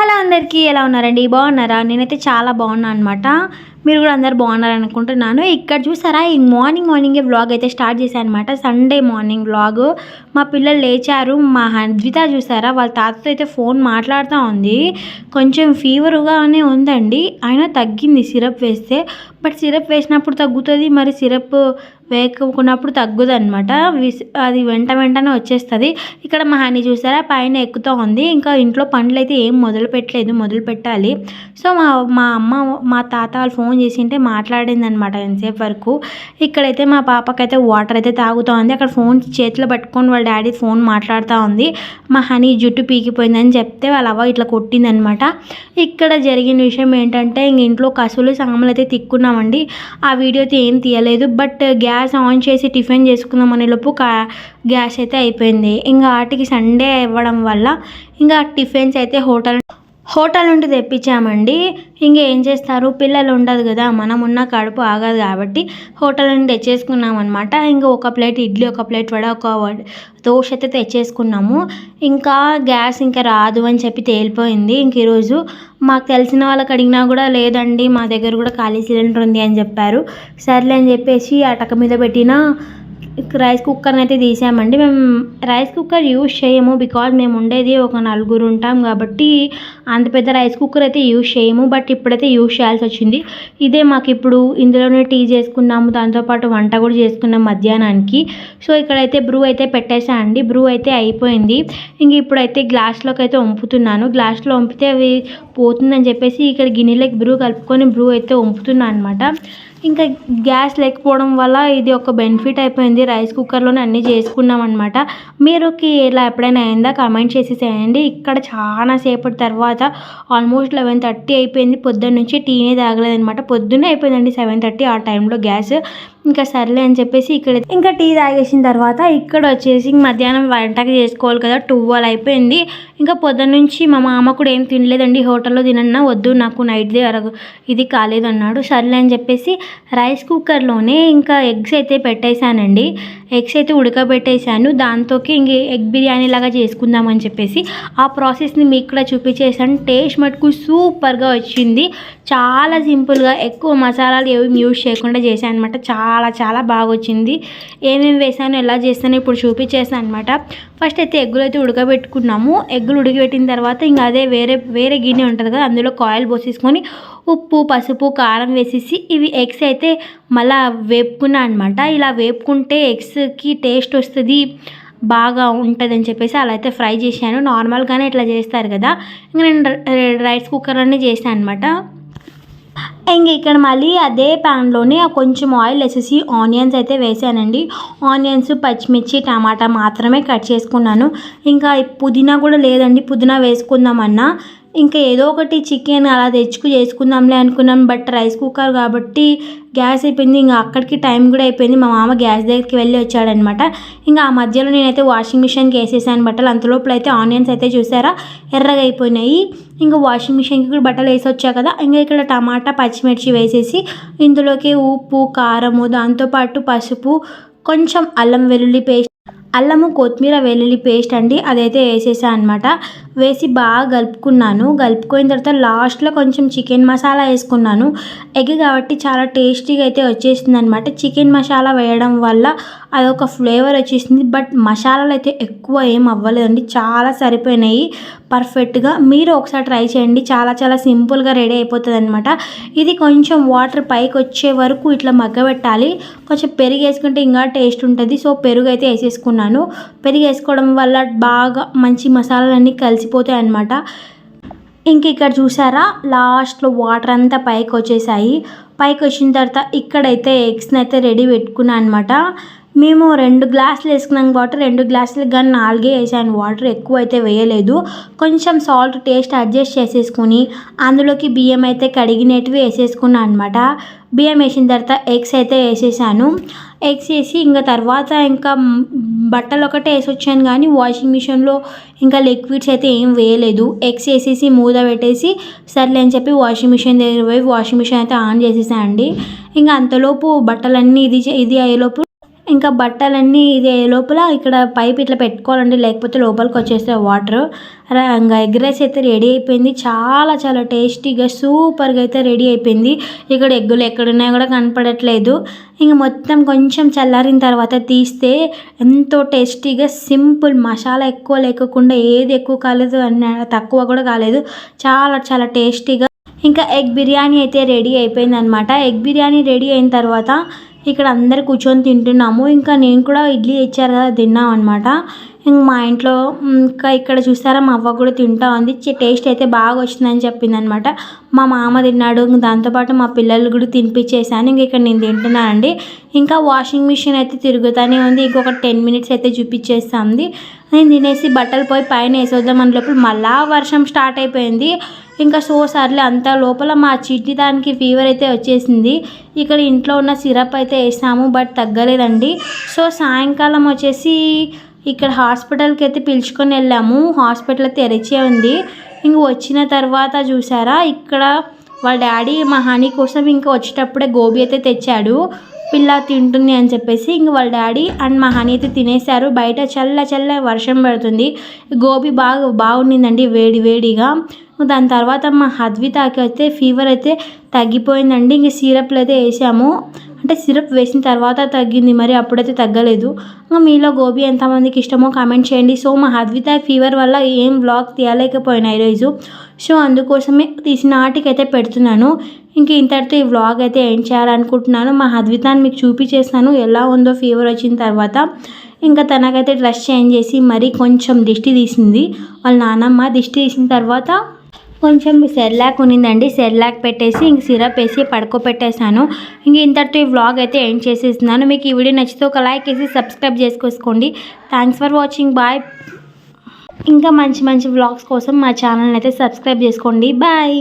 Hello అందరికీ ఎలా ఉన్నారండి? బాగున్నారా? నేనైతే చాలా బాగున్నాను అనమాట మీరు కూడా అందరు బాగున్నారు అనుకుంటున్నాను. ఇక్కడ చూసారా ఈ మార్నింగ్ మార్నింగే వ్లాగ్ అయితే స్టార్ట్ చేశాను అనమాట సండే మార్నింగ్ వ్లాగ్. మా పిల్లలు లేచారు. మా హద్విత చూసారా వాళ్ళ తాతతో అయితే ఫోన్ మాట్లాడుతూ ఉంది. కొంచెం ఫీవర్గానే ఉందండి. అయినా తగ్గింది సిరప్ వేస్తే. బట్ సిరప్ వేసినప్పుడు తగ్గుతుంది మరి సిరప్ వేయకున్నప్పుడు తగ్గుదు అనమాట అది వెంట వెంటనే వచ్చేస్తుంది. ఇక్కడ మా హనీ చూసారా పైన ఎక్కుతూ ఉంది. ఇంకా ఇంట్లో పనులు అయితే ఏం మొదలు పెట్టలేదు మొదలు పెట్టాలి సో మా మా అమ్మ మా తాత వాళ్ళు ఫోన్ ఫోన్ చేసింటే మాట్లాడింది అనమాట ఎంతసేపు వరకు. ఇక్కడైతే మా పాపకైతే వాటర్ అయితే తాగుతూ ఉంది. అక్కడ ఫోన్ చేతిలో పట్టుకొని వాళ్ళ డాడీ ఫోన్ మాట్లాడుతూ ఉంది. మా హనీ జుట్టు పీకిపోయిందని చెప్తే వాళ్ళ అవ్వ ఇట్లా కొట్టిందనమాట ఇక్కడ జరిగిన విషయం ఏంటంటే ఇంక ఇంట్లో కసులు సాములు అయితే తిక్కున్నామండి. ఆ వీడియో అయితే ఏం తీయలేదు. బట్ గ్యాస్ ఆన్ చేసి టిఫిన్ చేసుకుందాం అనే లోపు గ్యాస్ అయితే అయిపోయింది. ఇంకా వాటికి సండే ఇవ్వడం వల్ల ఇంకా టిఫిన్స్ అయితే హోటల్ హోటల్ నుండి తెప్పించామండి. ఇంకేం చేస్తారు? పిల్లలు ఉండదు కదా మనం ఉన్న కడుపు ఆగదు కాబట్టి హోటల్ నుండి తెచ్చేసుకున్నాం అనమాట ఇంకా ఒక ప్లేట్ ఇడ్లీ ఒక ప్లేట్ వడ ఒక దోశ అయితే తెచ్చేసుకున్నాము. ఇంకా గ్యాస్ ఇంకా రాదు అని చెప్పి తేలిపోయింది. ఇంక ఈరోజు మాకు తెలిసిన వాళ్ళకి అడిగినా కూడా లేదండి మా దగ్గర కూడా ఖాళీ సిలిండర్ ఉంది అని చెప్పారు. సర్లే అని చెప్పేసి అటక మీద పెట్టిన రైస్ కుక్కర్ని అయితే తీసామండి. మేము రైస్ కుక్కర్ యూజ్ చేయము బికాజ్ మేము ఉండేది ఒక నలుగురు ఉంటాం కాబట్టి అంత పెద్ద రైస్ కుక్కర్ అయితే యూజ్ చేయము. బట్ ఇప్పుడైతే యూజ్ చేయాల్సి వచ్చింది. ఇదే మాకు ఇప్పుడు ఇందులోనే టీ చేసుకున్నాము. దాంతోపాటు వంట కూడా చేసుకున్నాం మధ్యాహ్నానికి. సో ఇక్కడైతే బ్రూ అయితే పెట్టేసా అండి. బ్రూ అయితే అయిపోయింది. ఇంక ఇప్పుడైతే గ్లాస్లోకి అయితే వంపుతున్నాను. గ్లాస్లో వంపితే అవి పోతుందని చెప్పేసి ఇక్కడ గిన్నెలోకి బ్రూ కలుపుకొని బ్రూ అయితే వంపుతున్నాను అనమాట ఇంకా గ్యాస్ లేకపోవడం వల్ల ఇది ఒక బెనిఫిట్ అయిపోయింది. రైస్ కుక్కర్లోనే అన్నీ చేసుకున్నాం అనమాట మీరుకి ఇలా ఎప్పుడైనా అయిందా? కామెంట్ చేసేసేయండి ఇక్కడ చాలా సేపటి తర్వాత ఆల్మోస్ట్ లెవెన్ థర్టీ అయిపోయింది. పొద్దున్న నుంచి టీనే తాగలేదు అనమాట పొద్దున్నే అయిపోయిందండి సెవెన్ థర్టీ ఆ టైంలో గ్యాస్. ఇంకా సర్లే అని చెప్పేసి ఇక్కడ ఇంకా టీ తాగేసిన తర్వాత ఇక్కడ వచ్చేసి మధ్యాహ్నం వంటకి చేసుకోవాలి కదా టువల్ అయిపోయింది. ఇంకా పొద్దున్న నుంచి మా మామ కూడా ఏం తినలేదండి హోటల్లో తినన్నా వద్దు నాకు నైట్ది అరగ ఇది కాలేదన్నాడు సర్లే అని చెప్పేసి రైస్ కుక్కర్లోనే ఇంకా ఎగ్స్ అయితే పెట్టేశానండి. ఎగ్స్ అయితే ఉడకబెట్టేశాను. దాంతోకి ఇంక ఎగ్ బిర్యానీ లాగా చేసుకుందామని చెప్పేసి ఆ ప్రాసెస్ని మీకు కూడా చూపించేసాను టేస్ట్ మటుకు సూపర్గా వచ్చింది. చాలా సింపుల్గా ఎక్కువ మసాలాలు ఏమి యూజ్ చేయకుండా చేశాను అనమాట చాలా చాలా చాలా బాగా వచ్చింది ఏమేమి వేసాను ఎలా చేస్తానో ఇప్పుడు చూపించేసాను అనమాట ఫస్ట్ అయితే ఎగ్గులు అయితే ఉడకబెట్టుకున్నాము. ఎగ్గులు ఉడకబెట్టిన తర్వాత ఇంకా అదే వేరే వేరే గిన్నె ఉంటుంది కదా అందులో కాయిల్ పోసేసుకొని ఉప్పు పసుపు కారం వేసేసి ఇవి ఎగ్స్ అయితే మళ్ళా వేపుకున్నా అనమాట ఇలా వేపుకుంటే ఎగ్స్కి టేస్ట్ వస్తుంది బాగా ఉంటుంది అని చెప్పేసి అలా అయితే ఫ్రై చేశాను. నార్మల్గానే ఇట్లా చేస్తారు కదా. ఇంకా నేను రైస్ కుక్కర్లోనే చేశాను అనమాట ఇంక ఇక్కడ మళ్ళీ అదే ప్యాన్లోనే కొంచెం ఆయిల్ వేసేసి ఆనియన్స్ అయితే వేసానండి. ఆనియన్స్ పచ్చిమిర్చి టమాటా మాత్రమే కట్ చేసుకున్నాను. ఇంకా పుదీనా కూడా లేదండి. పుదీనా వేసుకుందామన్నా ఇంకా ఏదో ఒకటి చికెన్ అలా తెచ్చుకు చేసుకుందాంలే అనుకున్నాం బట్ రైస్ కుక్కర్ కాబట్టి గ్యాస్ అయిపోయింది. ఇంకా అక్కడికి టైం కూడా అయిపోయింది. మా మామ గ్యాస్ దగ్గరికి వెళ్ళి వచ్చాడనమాట. ఇంకా ఆ మధ్యలో నేనైతే వాషింగ్ మిషన్కి వేసేసాను బట్టలు. అంతలోపల అయితే ఆనియన్స్ అయితే చూసారా? ఎర్రగా అయిపోయినాయి. ఇంకా వాషింగ్ మిషన్కి కూడా బట్టలు వేసి వచ్చా కదా? ఇంకా ఇక్కడ టమాటా పచ్చిమిర్చి వేసేసి ఇందులోకి ఉప్పు కారము దాంతోపాటు పసుపు కొంచెం అల్లం వెల్లుల్లి పేస్ట్ అల్లము కొత్తిమీర వెల్లుల్లి పేస్ట్ అండి. అదైతే వేసేసాను అనమాట. వేసి బాగా కలుపుకున్నాను. కలుపుకున్న తర్వాత లాస్ట్లో కొంచెం చికెన్ మసాలా వేసుకున్నాను. ఎగ్ కాబట్టి చాలా టేస్టీగా అయితే వచ్చేసింది అనమాట చికెన్ మసాలా వేయడం వల్ల అదొక ఫ్లేవర్ వచ్చేసింది. బట్ మసాలాలు అయితే ఎక్కువ ఏం అవ్వలేదండి. చాలా సరిపోయినాయి. పర్ఫెక్ట్గా మీరు ఒకసారి ట్రై చేయండి. చాలా చాలా సింపుల్గా రెడీ అయిపోతుంది అనమాట ఇది కొంచెం వాటర్ పైకి వచ్చే వరకు ఇట్లా మగ్గబెట్టాలి. కొంచెం పెరుగు వేసుకుంటే ఇంకా టేస్ట్ ఉంటుంది. సో పెరుగు అయితే వేసేసుకున్నాను. పెరుగు వేసుకోవడం వల్ల బాగా మంచి మసాలాలన్నీ కలిసి కలిసిపోతాయి అనమాట ఇంక ఇక్కడ చూసారా? లాస్ట్లో వాటర్ అంతా పైకి వచ్చేసాయి పైకి వచ్చిన తర్వాత ఇక్కడైతే ఎగ్స్ని అయితే రెడీ పెట్టుకున్నాను అనమాట మేము రెండు గ్లాసులు వేసుకున్నాం కాబట్టి రెండు గ్లాసులకు కానీ నాలుగే వేసాను. వాటర్ ఎక్కువ అయితే వేయలేదు. కొంచెం సాల్ట్ టేస్ట్ అడ్జస్ట్ చేసేసుకుని అందులోకి బియ్యం అయితే కడిగినట్టు వేసేసుకున్నాను అనమాట బియ్యం వేసిన తర్వాత ఎగ్స్ అయితే వేసేసాను. ఎగ్స్ వేసి ఇంకా తర్వాత ఇంకా బట్టలు ఒకటే వేసి వచ్చాను కానీ వాషింగ్ మిషన్లో ఇంకా లిక్విడ్స్ అయితే ఏం వేయలేదు. ఎగ్స్ వేసేసి మూత పెట్టేసి సర్లే అని చెప్పి వాషింగ్ మిషన్ దగ్గర పోయి వాషింగ్ మిషన్ అయితే ఆన్ చేసేసాను అండి ఇంకా అంతలోపు బట్టలన్నీ ఇది ఇది అయ్యేలోపు ఇంకా బట్టలన్నీ ఇదే లోపల ఇక్కడ పైప్ ఇట్లా పెట్టుకోవాలండి లేకపోతే లోపలికి వచ్చేస్తే వాటర్ ఇంకా ఎగ్ రైస్ అయితే రెడీ అయిపోయింది. చాలా చాలా టేస్టీగా సూపర్గా అయితే రెడీ అయిపోయింది. ఇక్కడ ఎగ్గులు ఎక్కడున్నాయో కూడా కనపడట్లేదు. ఇంక మొత్తం కొంచెం చల్లారిన తర్వాత తీస్తే ఎంతో టేస్టీగా సింపుల్ మసాలా ఎక్కువ లేకుండా ఏది ఎక్కువ కాలేదు అన్న తక్కువ కూడా కాలేదు. చాలా చాలా టేస్టీగా. ఇంకా ఎగ్ బిర్యానీ అయితే రెడీ అయిపోయింది అనమాట ఎగ్ బిర్యానీ రెడీ అయిన తర్వాత ఇక్కడ అందరు కూర్చొని తింటున్నాము. ఇంకా నేను కూడా ఇడ్లీ ఇచ్చారు కదా తిన్నాం అనమాట మా ఇంట్లో ఇంకా ఇక్కడ చూసారా మా అవ్వ కూడా తింటా ఉంది. టేస్ట్ అయితే బాగా వచ్చిందని చెప్పింది అనమాట మా మామ తిన్నాడు ఇంక దాంతోపాటు మా పిల్లలు కూడా తినిపించేసాను ఇంక ఇక్కడ నేను తింటున్నానండి ఇంకా వాషింగ్ మిషన్ అయితే తిరుగుతూనే ఉంది. ఇంకొక టెన్ మినిట్స్ అయితే చూపించేస్తుంది. నేను తినేసి బట్టలు పోయి పైన వేసేద్దాం అని లోపల మళ్ళా వర్షం స్టార్ట్ అయిపోయింది. ఇంకా సో సర్లే అంత లోపల మా చిట్టి దానికి ఫీవర్ అయితే వచ్చేసింది. ఇక్కడ ఇంట్లో ఉన్న సిరప్ అయితే వేసాము బట్ తగ్గలేదండి. సో సాయంకాలం వచ్చేసి ఇక్కడ హాస్పిటల్కి అయితే పిలుచుకొని వెళ్ళాము. హాస్పిటల్ అయితే తెరిచే ఉంది. ఇంక వచ్చిన తర్వాత చూసారా ఇక్కడ వాళ్ళ డాడీ మా హనీ కోసం ఇంకా వచ్చేటప్పుడే గోబీ అయితే తెచ్చాడు. పిల్ల తింటుంది అని చెప్పేసి ఇంక వాళ్ళ డాడీ అండ్ మా హనీ అయితే తినేశారు. బయట చల్ల చల్ల వర్షం పడుతుంది. గోబీ బాగా బాగుండిందండి వేడి వేడిగా. దాని తర్వాత మా హద్వితాకి అయితే ఫీవర్ అయితే తగ్గిపోయిందండి. ఇంక సిరప్లు అయితే వేసాము. అంటే సిరప్ వేసిన తర్వాత తగ్గింది మరి అప్పుడైతే తగ్గలేదు. ఇంకా మీలో గోబీ ఎంతమందికి ఇష్టమో కామెంట్ చేయండి. సో మా హద్విత ఫీవర్ వల్ల ఏం బ్లాగ్ తీయలేకపోయినా ఈరోజు. సో అందుకోసమే తీసిన ఆటికైతే పెడుతున్నాను. ఇంక ఇంతటితో ఈ వ్లాగ్ అయితే ఏం చేయాలనుకుంటున్నాను. మా హద్వితాన్ని మీకు చూపించేస్తాను ఎలా ఉందో ఫీవర్ వచ్చిన తర్వాత. ఇంకా తనకైతే డ్రెస్ చేంజ్ చేసి మరీ కొంచెం దిష్టి తీసింది. వాళ్ళ నానమ్మ దిష్టి తీసిన తర్వాత కొంచెం సెర్లాక్ ఉన్నిందండి సెర్లాక్ పెట్టేసి ఇంక సిరప్ వేసి పడుకోబెట్టేశాను. ఇంక ఇంతటితో ఈ వ్లాగ్ అయితే ఎండ్ చేసేస్తున్నాను. మీకు ఈ వీడియో నచ్చితే ఒక లైక్ వేసి సబ్స్క్రైబ్ చేసుకోండి థ్యాంక్స్ ఫర్ వాచింగ్ బాయ్ ఇంకా మంచి మంచి వ్లాగ్స్ కోసం మా ఛానల్ని అయితే సబ్స్క్రైబ్ చేసుకోండి. బాయ్